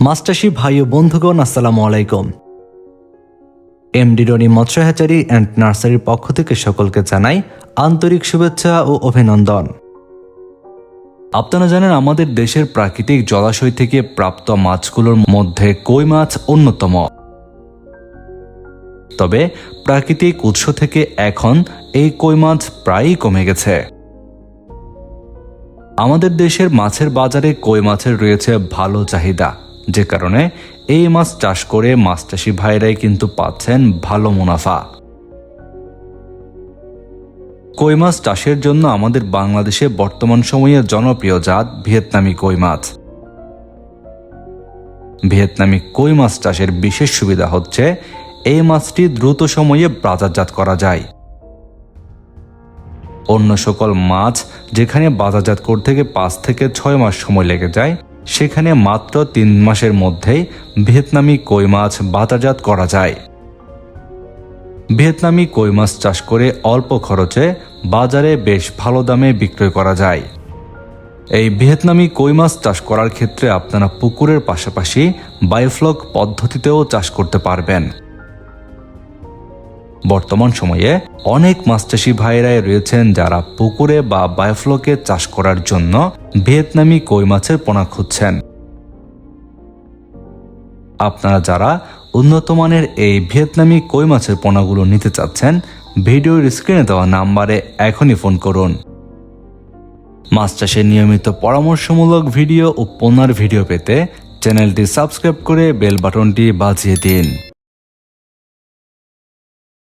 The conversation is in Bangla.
মাস্টারশি ভাই ও বন্ধুগণ, আসসালামু আলাইকুম। এমডি রনি মৎস্য হ্যাচারি অ্যান্ড নার্সারির পক্ষ থেকে সকলকে জানাই আন্তরিক শুভেচ্ছা ও অভিনন্দন। আপনারা জানেন আমাদের দেশের প্রাকৃতিক জলাশয় থেকে প্রাপ্ত মাছগুলোর মধ্যে কই মাছ অন্যতম। তবে প্রাকৃতিক উৎস থেকে এখন এই কই মাছ প্রায়ই কমে গেছে। আমাদের দেশের মাছের বাজারে কই মাছের রয়েছে ভালো চাহিদা। যে কারণে এই মাছ চাষ করে মাছ চাষি ভাইরাই কিন্তু পাচ্ছেন ভালো মুনাফা। কই মাছ চাষের জন্য আমাদের বাংলাদেশে বর্তমান সময়ে জনপ্রিয় জাত ভিয়েতনামি কই মাছ। ভিয়েতনামি কই মাছ চাষের বিশেষ সুবিধা হচ্ছে এই মাছটি দ্রুত সময়ে বাজারজাত করা যায়। অন্য সকল মাছ যেখানে বাজারজাত করতে গিয়ে পাঁচ থেকে ছয় মাস সময় লেগে যায় সেখানে মাত্র তিন মাসের মধ্যেই ভিয়েতনামি কই মাছ বাতাজাত করা যায়। ভিয়েতনামি কই মাছ চাষ করে অল্প খরচে বাজারে বেশ ভালো দামে বিক্রয় করা যায়। এই ভিয়েতনামি কই মাছ চাষ করার ক্ষেত্রে আপনারা পুকুরের পাশাপাশি বায়োফ্লক পদ্ধতিতেও চাষ করতে পারবেন। বর্তমান সময়ে অনেক মাছ চাষি ভাইরাই রয়েছেন যারা পুকুরে বা বায়োফ্লকে চাষ করার জন্য ভিয়েতনামি কই মাছের পোনা খুঁজছেন। আপনারা যারা উন্নত মানের এই ভিয়েতনামি কই মাছের পোনাগুলো নিতে চাচ্ছেন, ভিডিওর স্ক্রিনে দেওয়া নাম্বারে এখনই ফোন করুন। মাছ চাষের নিয়মিত পরামর্শমূলক ভিডিও ও পোনার ভিডিও পেতে চ্যানেলটি সাবস্ক্রাইব করে বেল বাটনটি বাজিয়ে দিন।